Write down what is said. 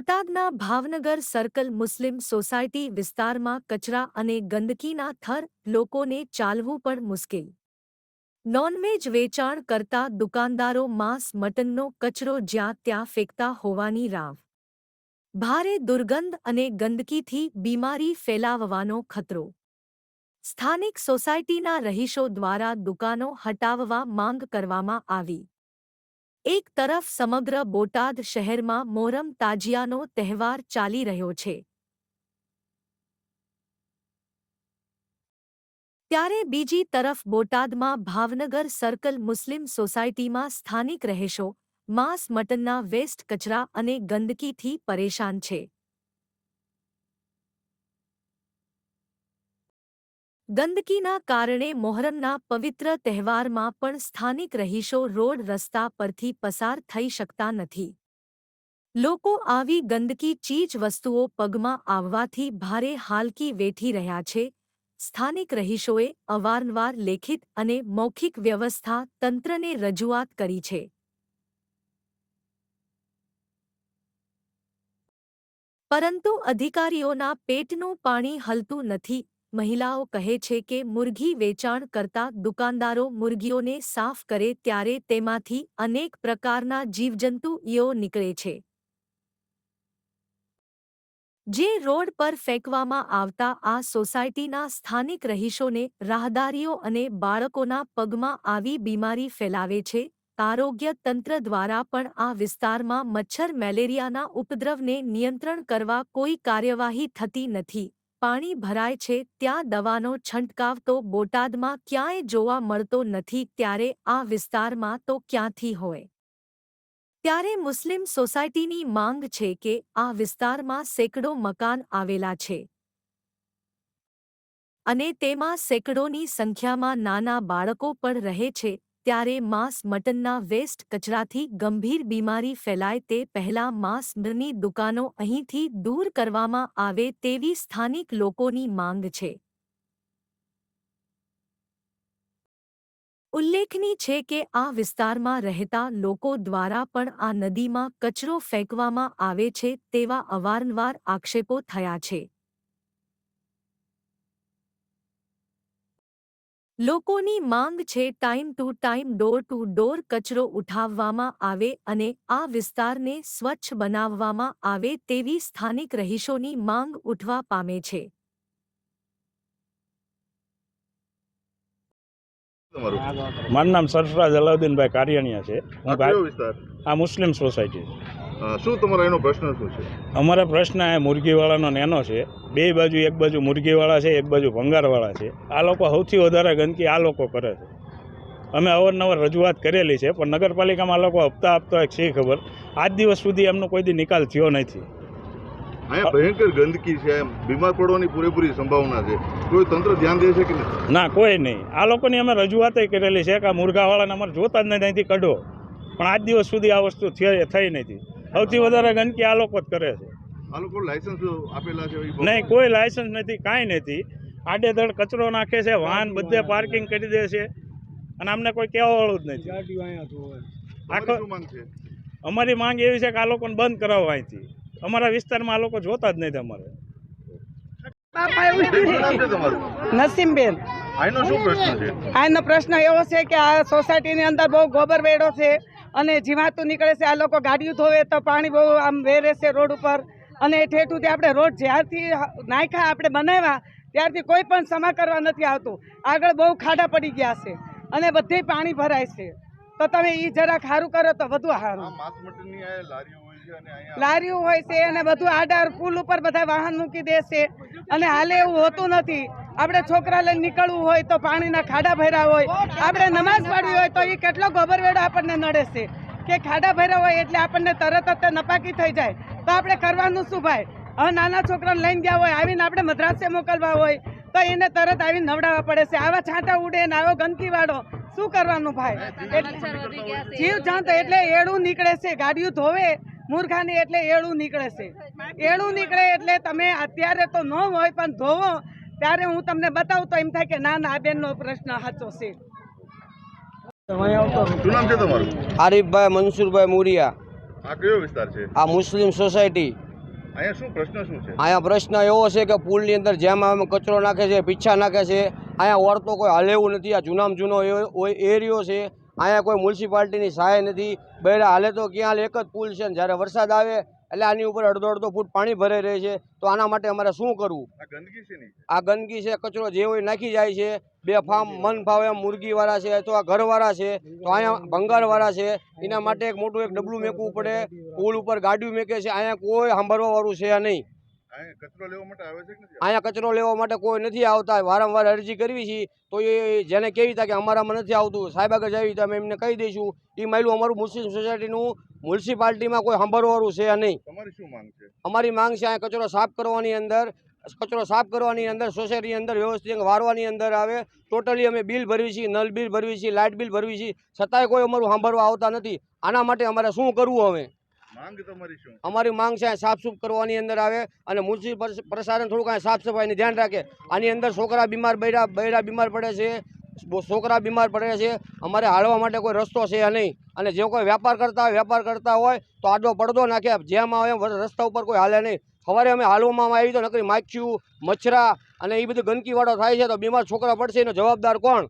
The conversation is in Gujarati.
બોટાદના ભાવનગર સર્કલ મુસ્લિમ સોસાયટી વિસ્તારમાં કચરા અને ગંદકીના થર લોકોને ચાલવું પણ મુશ્કેલ. નોનવેજ વેચાણ કરતા દુકાનદારો માંસ મટનનો કચરો જ્યાં ત્યાં ફેંકતા હોવાની રાવ. ભારે દુર્ગંધ અને ગંદકીથી બીમારી ફેલાવવાનો ખતરો. સ્થાનિક સોસાયટીના રહીશો દ્વારા દુકાનો હટાવવા માંગ કરવામાં આવી. એક તરફ સમગ્ર બોટાદ શહેરમાં મોહરમ તાજિયાનો તહેવાર ચાલી રહ્યો છે. ત્યારે બીજી તરફ બોટાદમાં ભાવનગર સર્કલ મુસ્લિમ સોસાયટીમાં સ્થાનિક રહેશો, માંસ મટનના વેસ્ટ કચરા અને ગંદકીથી પરેશાન છે. ગંદકીના કારણે મોહરમના પવિત્ર તહેવારમાં પણ સ્થાનિક રહીશો રોડ રસ્તા પરથી પસાર થઈ શકતા નથી. લોકો આવી ગંદકી ચીજ વસ્તુઓ પગમાં આવવાથી ભારે હાલકી વેઠી રહ્યા છે. સ્થાનિક રહીશોએ અવારનવાર લેખિત અને મૌખિક વ્યવસ્થા તંત્રને રજૂઆત કરી છે. પરંતુ અધિકારીઓના પેટનું પાણી હલતું નથી. મહિલાઓ કહે છે કે મુરઘી વેચાણ કરતા દુકાનદારો મુરઘીઓને સાફ કરે ત્યારે તેમાંથી અનેક પ્રકારના જીવજંતુઓ નીકળે છે. જે રોડ પર ફેંકવામાં આવતા આ સોસાયટીના સ્થાનિક રહીશોને રાહદારીઓ અને બાળકોના પગમાં આવી બીમારી ફેલાવે છે. આરોગ્ય તંત્ર દ્વારા પણ આ વિસ્તારમાં મચ્છર મેલેરિયાના ઉપદ્રવને નિયંત્રણ કરવા કોઈ કાર્યવાહી થતી નથી. પાણી ભરાય છે ત્યાં દવાનો છંટકાવ તો બોટાદમાં ક્યાંય જોવા મળતો નથી ત્યારે આ વિસ્તારમાં તો ક્યાંથી હોય? ત્યારે મુસ્લિમ સોસાયટીની માંગ છે કે આ વિસ્તારમાં સેંકડો મકાન આવેલા છે. અને તેમાં સેંકડોની સંખ્યામાં નાના બાળકો પણ રહે છે ત્યારે માંસ મટનના વેસ્ટ કચરાથી ગંભીર બીમારી ફેલાય તે પહેલા માંસ મની દુકાનો અહીંથી દૂર કરવામાં આવે તેવી સ્થાનિક લોકોની માંગ છે. ઉલ્લેખની છે કે આ વિસ્તારમાં રહેતા લોકો દ્વારા પણ આ નદીમાં કચરો ફેંકવામાં આવે છે તેવા અવારનવાર આક્ષેપો થયા છે. લોકોની માંગ છે time to time door to door કચરો ઉઠાવવામાં આવે અને આ વિસ્તારને સ્વચ્છ બનાવવામાં આવે તેવી સ્થાનિક રહીશોની માંગ ઉઠવા પામે છે. મારું નામ સરફરાજ અલાઉદ્દીનભાઈ કારિયાણીયા છે. આ મુસ્લિમ સોસાયટી. શું તમારો એનો પ્રશ્ન શું છે? અમારા પ્રશ્ન એ મુરગીવાળાનો નેનો છે. બે બાજુ એક બાજુ મુરગીવાળા છે એક બાજુ ભંગારવાળા છે. આ લોકો સૌથી વધારે ગંદકી આ લોકો કરે છે. અમે અવારનવાર રજૂઆત કરેલી છે પણ નગરપાલિકામાં આ લોકો હપ્તા આપતા છે ખબર? આજ દિવસ સુધી એમનો કોઈ દી નિકાલ થયો નથી. અહીંયા ભયંકર ગંદકી છે એમ બીમાર પડવાની પૂરેપૂરી સંભાવના છે. કોઈ તંત્ર ધ્યાન દે છે કે નહીં? ના કોઈ નહીં. આ લોકોની અમે રજૂઆત કરેલી છે કે આ મુરઘાવાળાને અમારે જોતા જ નહીં ત્યાંથી કઢો. પણ આજ દિવસ સુધી આ વસ્તુ થઈ થઈ નથી. સૌથી વધારે ગંદકી આ લોકો જ કરે છે. નહીં કોઈ લાયસન્સ નથી કાંઈ નથી. આડેધડ કચરો નાખે છે વાહન બધે પાર્કિંગ કરી દે છે. અને અમને કોઈ કહેવાવાળું જ નથી. આખો શું માંગ છે? અમારી માંગ એવી છે કે આ લોકોને બંધ કરાવો અહીંથી. અમારા વિસ્તારમાં આ લોકો જોતા જ નથી અમારે. નસીમબેન. પ્રશ્ન આનો પ્રશ્ન એવો છે કે આ સોસાયટીની અંદર બહુ ગોબર વેડો છે. અને જીવાતું નીકળે છે આ લોકો ગાડીઓ ધોવે તો પાણી બહુ આમ વેરે છે રોડ ઉપર. અને ઠેઠુંથી આપણે રોડ જ્યારથી નાખ્યા આપણે બનાવ્યા ત્યારથી કોઈ પણ સમા કરવા નથી આવતું. આગળ બહુ ખાડા પડી ગયા છે અને બધે પાણી ભરાય છે. તો તમે એ જરાક સારું કરો તો વધુ સારું લારીઓ હોય છે અને લારીઓ હોય છે અને બધું આડાર પુલ ઉપર બધા વાહન મૂકી દે છે. અને હાલે એવું હોતું નથી. આપણે છોકરા લઈને નીકળવું હોય તો પાણીના ખાડા ભર્યા હોય આપણે નમાઝ પાડવી હોય તો એ કેટલો ગોબરવેડો આપણને નડે છે. કે ખાડા ભર્યા હોય એટલે આપણને તરત જ નપાકી થઈ જાય. તો આપણે કરવાનું શું ભાઈ? હવે નાના છોકરાને લઈને ગયા હોય આવીને આપણે મદ્રાસે મોકલવા હોય તો એને તરત આવીને નવડાવવા પડે છે. આવા છાંટા ઉડે ને આવો ગંદકી વાળો શું કરવાનું ભાઈ? જીવ જાત એટલે એળું નીકળે છે. ગાડીઓ ધોવે મૂર્ખાની એટલે એળું નીકળે છે. એળું નીકળે એટલે તમે અત્યારે તો ન હોય પણ ધોવો. ત્યારે હું તમને બતાવું તો એમ થાય કે ના ના આ બેનનો પ્રશ્ન સાચો છે. શું નામ છે તમારું? આરીફભાઈ મનસુરભાઈ મુરિયા. આ કયો વિસ્તાર છે? આ મુસ્લિમ સોસાયટી. અહીંયા શું પ્રશ્ન શું છે? અહીંયા પ્રશ્ન એવો છે કે પુલની અંદર જેમ આમ કચરો નાખે છે પીછા નાખે છે અહીંયા ઓરતો કોઈ હાલે એવું નથી આ જૂનામાં જૂનો એ- એરિયો છે અહીંયા કોઈ મ્યુનિસિપાલિટીની સહાય નથી. બહેરા હાલે તો ક્યાં હાલે? એક જ પુલ છે ને જ્યારે વરસાદ આવે એટલે આની ઉપર અડધો અડધો ફૂટ પાણી ભરાઈ રહે છે. તો આના માટે અમારે શું કરવું? આ ગંદકી છે નહીં આ ગંદકી છે કચરો જે હોય નાખી જાય છે. બે ફાર્મ મન ફાવે એમ મુરગીવાળા છે અથવા ઘરવાળા છે તો અહીંયા ભંગારવાળા છે. એના માટે એક મોટું એક ડબલું મેકવું પડે. પુલ ઉપર ગાડીઓ મેકે છે અહીંયા કોઈ સાંભળવાવાળું છે નહીં. અહીંયા કચરો લેવા માટે કોઈ નથી આવતા. વારંવાર અરજી કરવી છે. તો એ જેને કેવી હતા કે અમારામાં નથી આવતું. સાહેબ આગળ જાવી તો અમે એમને કહી દઈશું. એ માયલું અમારું મુસ્લિમ સોસાયટીનું મ્યુનિસિપાલિટીમાં કોઈ સાંભળવાળું છે નહીં. તમારી શું માંગ છે? અમારી માંગ છે અહીંયા કચરો સાફ કરવાની અંદર કચરો સાફ કરવાની અંદર સોસાયટીની અંદર વ્યવસ્થિત વારવાની અંદર આવે. ટોટલી અમે બિલ ભરવી છીએ નલ બિલ ભરવી છીએ લાઇટ બિલ ભરવી છીએ છતાંય કોઈ અમારું સાંભળવા આવતા નથી. આના માટે અમારે શું કરવું હવે? અમારી માંગ છે અહીંયા સાફ સુફ કરવાની અંદર આવે અને મ્યુનિસિપલ પ્રશાસન થોડુંક અહીંયા સાફ સફાઈનું ધ્યાન રાખે. આની અંદર છોકરા બીમાર બૈરા બૈરા બીમાર પડે છે છોકરા બીમાર પડે છે. અમારે હાલવા માટે કોઈ રસ્તો છે નહીં. અને જે કોઈ વેપાર કરતા હોય, વેપાર કરતા હોય, તો આડો પડદો નાખે. જેમ આવે રસ્તા ઉપર કોઈ હાલે નહીં. સવારે અમે હાલવામાં આવી તો નકરી માખ્યું, મચ્છરા અને એ બધું ગંદકીવાળો થાય છે તો બીમાર છોકરા પડશે એનો જવાબદાર કોણ?